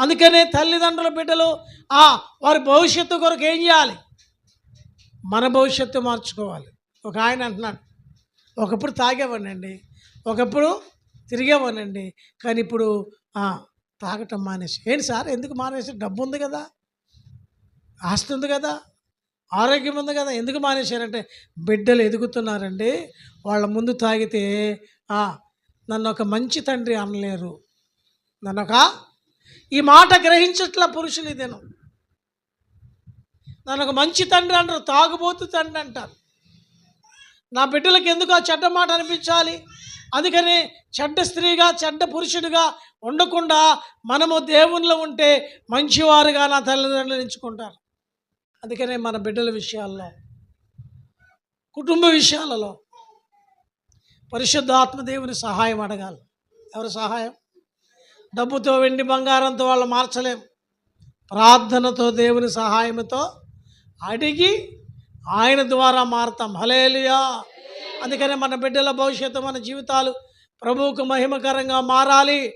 అందుకనే తల్లిదండ్రుల బిడ్డలు ఆ వారి భవిష్యత్తు కొరకు ఏం చేయాలి? మన భవిష్యత్తు మార్చుకోవాలి. ఒక ఆయన అంటున్నాడు ఒకప్పుడు తాగేవాడినండి ఒకప్పుడు తిరిగేవాడినండి కానీ ఇప్పుడు తాగటం మానేసి ఏంటి సార్ ఎందుకు మానేసి డబ్బు ఉంది కదా ఆస్తి ఉంది కదా ఆరోగ్యం ఉంది కదా ఎందుకు మానేశారంటే బిడ్డలు ఎదుగుతున్నారండి వాళ్ళ ముందు తాగితే నన్ను ఒక మంచి తండ్రి అనలేరు నన్ను ఒక ఈ మాట గ్రహించట్ల పురుషులు ఇదేను నన్ను ఒక మంచి తండ్రి అంటారు తాగుబోతు తండ్రి అంటారు. నా బిడ్డలకు ఎందుకు ఆ చెడ్డ మాట అనిపించాలి? అందుకని చెడ్డ స్త్రీగా చెడ్డ పురుషుడిగా ఉండకుండా మనము దేవునిలో ఉంటే మంచివారుగా నా తల్లిదండ్రులు ఎంచుకుంటారు. అందుకనే మన బిడ్డల విషయాల్లో కుటుంబ విషయాలలో పరిశుద్ధాత్మ దేవుని సహాయం అడగాలి. ఎవరి సహాయం? డబ్బుతో వెండి బంగారంతో వాళ్ళు మార్చలేం. ప్రార్థనతో దేవుని సహాయంతో అడిగి ఆయన ద్వారా మారుతాం. హలేలియా అందుకనే మన బిడ్డల భవిష్యత్తు మన జీవితాలు ప్రభువుకు మహిమకరంగా మారాలి.